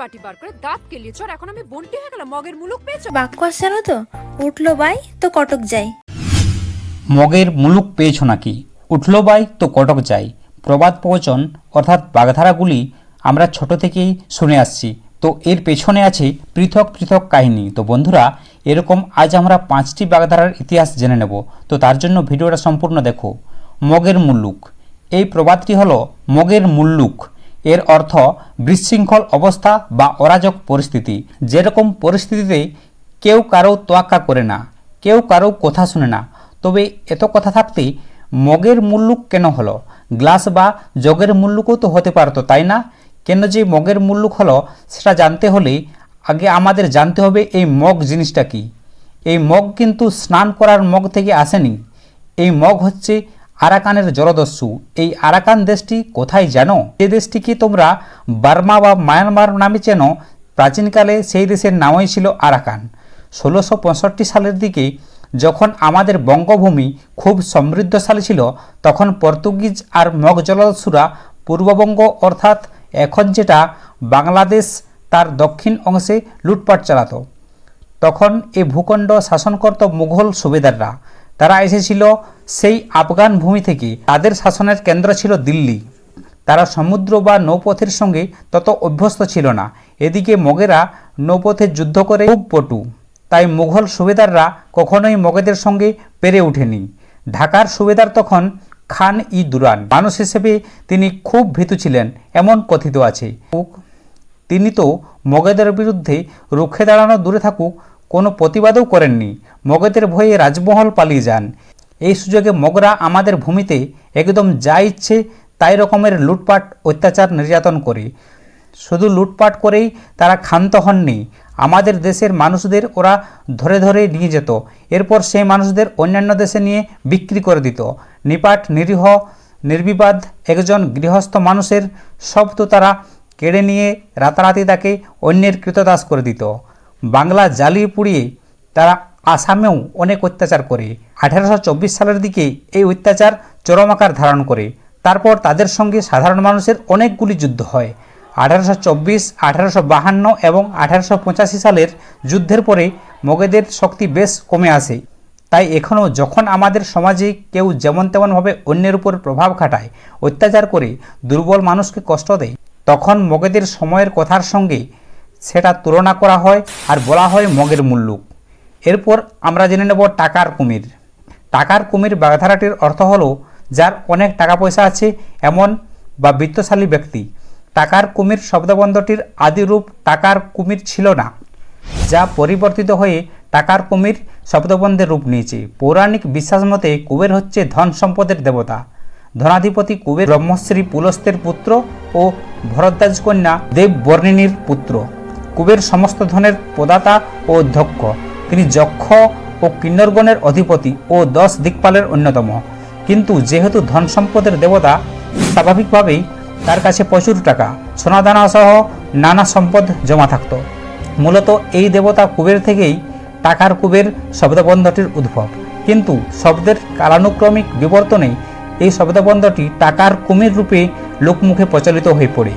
পাটি বার করে দাঁত কেলিয়েছ আর এখন আমি বন্টি হয়ে গেলাম মগের মুলুক পেয়েছ? বাক্য আছে জানো তো? উঠল বাই তো কটক যাই। মগের মুলুক পেয়েছ নাকি? উঠল বাই তো কটক যাই। প্রবাদ প্রবচন অর্থাৎ বাগধারাগুলি আমরা ছোট থেকেই শুনে আসছি। তো এর পেছনে আছে পৃথক পৃথক কাহিনী। তো বন্ধুরা এরকম আজ আমরা পাঁচটি বাগধারার ইতিহাস জেনে নেব। তো তার জন্য ভিডিওটা সম্পূর্ণ দেখো। মগের মুল্লুক এই প্রবাদটি হলো মগের মুল্লুক এর অর্থ বিশৃঙ্খল অবস্থা বা অরাজক পরিস্থিতি। যেরকম পরিস্থিতিতে কেউ কারও তোয়াক্কা করে না, কেউ কারও কথা শুনে না। তবে এত কথা থাকতে মগের মুল্লুক কেন হলো? গ্লাস বা জগের মুল্লুকও তো হতে পারতো, তাই না? কেন যে মগের মুল্লুক হলো, সেটা জানতে হলে আগে আমাদের জানতে হবে এই মগ জিনিসটা কি। এই মগ কিন্তু স্নান করার মগ থেকে আসেনি। এই মগ হচ্ছে আরাকানের জলদস্যু, এই আরাকান দেশটি কোথায় জানো? যে দেশটিকে তোমরা বার্মা বা মায়ানমার নামে চেনো? প্রাচীনকালে সেই দেশের নামই ছিল আরাকান। ষোলোশো পঁয়ষট্টি সালের দিকে যখন আমাদের বঙ্গভূমি খুব সমৃদ্ধশালী ছিল, তখন পর্তুগিজ আর মগ জলদস্যুরা পূর্ববঙ্গ, অর্থাৎ এখন যেটা বাংলাদেশ তার দক্ষিণ অংশে লুটপাট চালাত। তখন এ ভূখণ্ড শাসন করত মুঘল সুবেদাররা তারা এসেছিল সেই আফগান ভূমি থেকে। তাদের শাসনের কেন্দ্র ছিল দিল্লি। তারা সমুদ্র বা নৌপথের সঙ্গে তত অভ্যস্ত ছিল না। এদিকে মগেরা নৌপথে যুদ্ধ করে খুব পটু। তাই মুঘল সুবেদাররা কখনোই মগেদের সঙ্গে পেরে ওঠেনি। ঢাকার সুবেদার তখন খান ই দুরান। মানুষ হিসেবে তিনি খুব ভীতু ছিলেন, এমন কথিত আছে। তিনি তো মগেদের বিরুদ্ধে রুখে দাঁড়ানো দূরে থাকুক কোনো প্রতিবাদও করেননি। মগেদের ভয়ে রাজমহল পালিয়ে যান। এই সুযোগে মগরা আমাদের ভূমিতে একদম যা ইচ্ছে তাই রকমের লুটপাট, অত্যাচার নির্যাতন করে। শুধু লুটপাট করেই তারা ক্ষান্ত হননি। আমাদের দেশের মানুষদের ওরা ধরে ধরে নিয়ে যেত। এরপর সেই মানুষদের অন্যান্য দেশে নিয়ে বিক্রি করে দিত। নিপাট, নিরীহ, নির্বিবাদ একজন গৃহস্থ মানুষের সব তো তারা কেড়ে নিয়ে রাতারাতি তাকে অন্যের কৃতদাস করে দিত। বাংলা জ্বালিয়ে পুড়িয়ে তারা আসামেও অনেক অত্যাচার করে। আঠারোশো সালের দিকে এই অত্যাচার চরম আকার ধারণ করে। তারপর তাদের সঙ্গে সাধারণ মানুষের অনেকগুলি যুদ্ধ হয়। আঠারোশো চব্বিশ, আঠারোশো বাহান্ন এবং আঠারোশো পঁচাশি সালের যুদ্ধের পরে মগেদের শক্তি বেশ কমে আসে। তাই এখনও যখন আমাদের সমাজে কেউ যেমন তেমনভাবে অন্যের উপর প্রভাব খাটায়, অত্যাচার করে দুর্বল মানুষকে কষ্ট দেয়, তখন মগেদের সময়ের কথার সঙ্গে সেটা তুলনা করা হয় আর বলা হয় মগের মুল্লুক এরপর আমরা জেনে নেব টাকার কুমির। টাকার কুমির বাগধারাটির অর্থ হলো যার অনেক টাকা পয়সা আছে, এমন বা বিত্তশালী ব্যক্তি। টাকার কুমির শব্দবন্ধটির আদি রূপ টাকার কুমির ছিল না, যা পরিবর্তিত হয়ে টাকার কুমির শব্দবন্ধের রূপ নিয়েছে। পৌরাণিক বিশ্বাস মতে কুবের হচ্ছে ধন সম্পদের দেবতা। ধনাধিপতি কুবের ব্রহ্মশ্রী পুলস্তের পুত্র ও ভরদ্বাজ কন্যা দেব বর্ণিনীর পুত্র। কুবের সমস্ত ধনের প্রদাতা ও অধ্যক্ষ। তিনি যক্ষ ও কিন্নরগণের অধিপতি ও দশ দিকপালের অন্যতম। কিন্তু যেহেতু ধন সম্পদের দেবতা, স্বাভাবিকভাবেই তার কাছে প্রচুর টাকা, সোনাদানা সহ নানা সম্পদ জমা থাকত। মূলত এই দেবতা কুবের থেকেই টাকার কুবের শব্দবন্ধটির উদ্ভব। কিন্তু শব্দের কালানুক্রমিক বিবর্তনে এই শব্দবন্ধটি টাকার কুমির রূপে লোকমুখে প্রচলিত হয়ে পড়ে।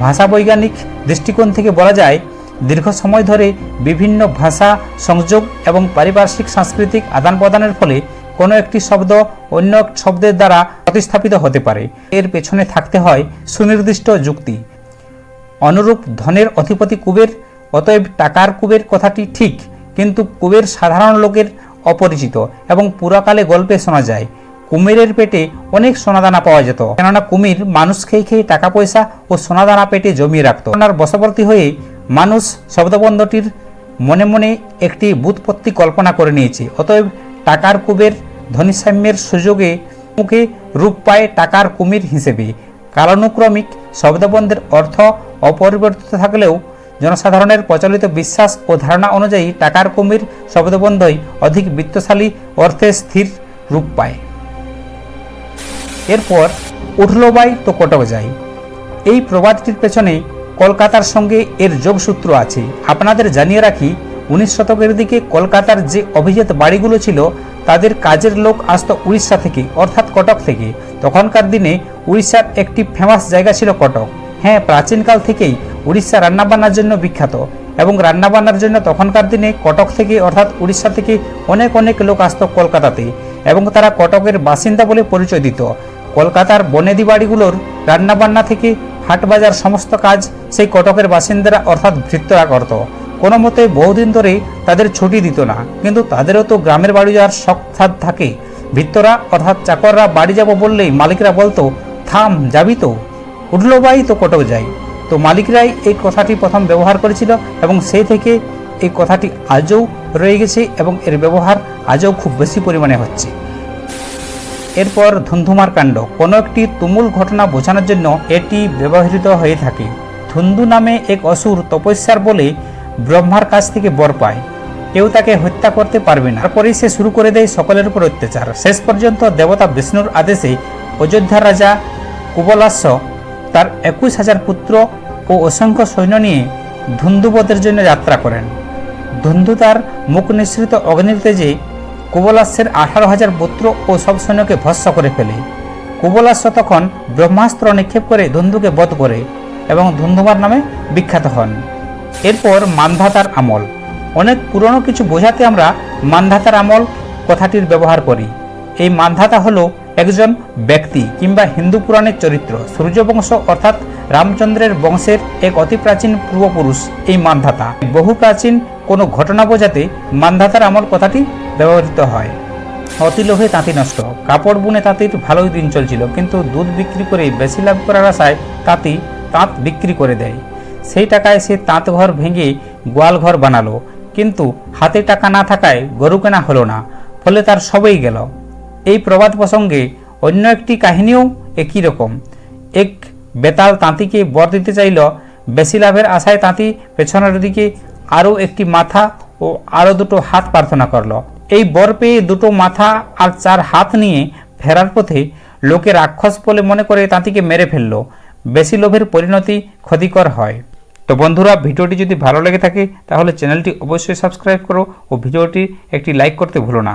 ভাষা বৈজ্ঞানিক দৃষ্টিকোণ থেকে বলা যায় দীর্ঘ সময় ধরে বিভিন্ন ভাষা, সংযোগ এবং পারিপার্শ্বিক সাংস্কৃতিক আদান প্রদানের ফলে কোনো একটি শব্দ অন্য শব্দের দ্বারা প্রতিস্থাপিত হতে পারে। এর পেছনে থাকতে হয় সুনির্দিষ্ট যুক্তি। অনুরূপ ধনের অধিপতি কুবের, অতএব টাকার কুবের কথাটি ঠিক, কিন্তু কুবের সাধারণ লোকের অপরিচিত এবং পুরাকালে গল্পে শোনা যায়, কুমিরের পেটে অনেক সোনাদানা পাওয়া যেত। কেননা কুমির মানুষ খেয়ে খেয়ে টাকা পয়সা ও সোনাদানা পেটে জমিয়ে রাখত। ওনার বশবর্তী হয়ে মানুষ শব্দবন্ধটির মনে মনে একটি বুৎপত্তি কল্পনা করে নিয়েছে। অতএব টাকার কুবের ধনিসাম্যের সুযোগে মুখে রূপ পায় টাকার কুমির হিসেবে। কালানুক্রমিক শব্দবন্ধের অর্থ অপরিবর্তিত থাকলেও জনসাধারণের প্রচলিত বিশ্বাস ও ধারণা অনুযায়ী টাকার কুমির শব্দবন্ধই অধিক বিত্তশালী অর্থে স্থির রূপ পায়। এরপর উঠল বাই তো কটক যাই। এই প্রবাদটির পেছনে কলকাতার সঙ্গে এর যোগসূত্র আছে। আপনাদের জানিয়ে রাখি, উনিশ শতকের দিকে কলকাতার যে অভিজাত বাড়িগুলো ছিল, তাদের কাজের লোক আসত উড়িষ্যা থেকে, অর্থাৎ কটক থেকে। তখনকার দিনে উড়িষ্যার একটি ফেমাস জায়গা ছিল কটক। হ্যাঁ প্রাচীনকাল থেকেই উড়িষ্যা রান্নাবান্নার জন্য বিখ্যাত। এবং রান্নাবান্নার জন্য তখনকার দিনে কটক থেকে, অর্থাৎ উড়িষ্যা থেকে অনেক অনেক লোক আসত কলকাতাতে। এবং তারা কটকের বাসিন্দা বলে পরিচয় দিত। কলকাতার বনেদি বাড়িগুলোর রান্নাবান্না থেকে হাটবাজার সমস্ত কাজ সেই কটকের বাসিন্দারা অর্থাৎ ভৃত্যরা করত। কোনো মতে বহুদিন ধরে তাদের ছুটি দিত না, কিন্তু তাদেরও তো গ্রামের বাড়ি যাওয়ার শখ থাকে ভৃত্যরা অর্থাৎ চাকররা বাড়ি যাব বললেই মালিকরা বলতো, থাম, যাবি তো? উঠল বাই তো কটক যাই। তো মালিকরাই এই কথাটি প্রথম ব্যবহার করেছিল এবং সেই থেকে এই কথাটি আজও রয়ে গেছে এবং এর ব্যবহার আজও খুব বেশি পরিমাণে হচ্ছে। এরপর ধুন্ধুমার কাণ্ড। কোনো একটি তুমুল ঘটনা বোঝানোর জন্য এটি ব্যবহৃত হয়ে থাকে। ধুন্ধু নামে এক অসুর তপস্যার বলে ব্রহ্মার কাছ থেকে বর পায়। কেউ তাকে হত্যা করতে পারবে না। তারপরেই সে শুরু করে দেয় সকলের উপর অত্যাচার। শেষ পর্যন্ত দেবতা বিষ্ণুর আদেশে অযোধ্যার রাজা কুবলাস্য তার একুশ হাজার পুত্র ও অসংখ্য সৈন্য নিয়ে ধুন্ধুবধের জন্য যাত্রা করেন। ধুন্ধু তার মুখ নিঃসৃত অগ্নির তেজে কুবলাস্যের আঠারো হাজার পুত্র ও সব সৈন্যকে ভস্ম করে ফেলে। কুবলাস্য তখন ব্রহ্মাস্ত্র নিক্ষেপ করে ধুন্ধুকে বধ করে এবং ধুন্ধুমার নামে বিখ্যাত হন। এরপর মান্ধাতার আমল। অনেক পুরনো কিছু বোঝাতে আমরা মান্ধাতার আমল কথাটির ব্যবহার করি। এই মান্ধাতা হল একজন ব্যক্তি কিংবা হিন্দু পুরাণের চরিত্র। সূর্যবংশ অর্থাৎ রামচন্দ্রের বংশের এক অতি প্রাচীন পূর্বপুরুষ এই মান্ধাতা। বহু প্রাচীন কোনো ঘটনা বোঝাতে মান্ধাতার আমল কথাটি ব্যবহৃত হয়। অতি লোভে তাঁতি নষ্ট। কাপড় বুনে তাঁতির ভালোই দিন চলছিল, কিন্তু দুধ বিক্রি করে বেশি লাভ করার আশায় তাঁতি তাঁত বিক্রি করে দেয়। সেই টাকায় সে তাঁত ঘর ভেঙে গোয়াল ঘর বানালো, কিন্তু হাতে টাকা না থাকায় গরু কেনা হলো না, ফলে তার সবই গেল। এই প্রবাদ প্রসঙ্গে অন্য একটি কাহিনীও একই রকম। এক বেতাল তাঁতিকে বর দিতে চাইল বেশি লাভের আশায় তাঁতি পেছনের দিকে আরও একটি মাথা ও আরও দুটো হাত প্রার্থনা করল। এই বর পেয়ে দুটো মাথা আর চার হাত নিয়ে ফেরার পথে লোকে রাক্ষস বলে মনে করে তাঁতিকে মেরে ফেলল। বেশি লোভের পরিণতি ক্ষতিকর হয়। তো বন্ধুরা, ভিডিওটি যদি ভালো লেগে থাকে, তাহলে চ্যানেলটি অবশ্যই সাবস্ক্রাইব করো ও ভিডিওটি একটি লাইক করতে ভুলো না।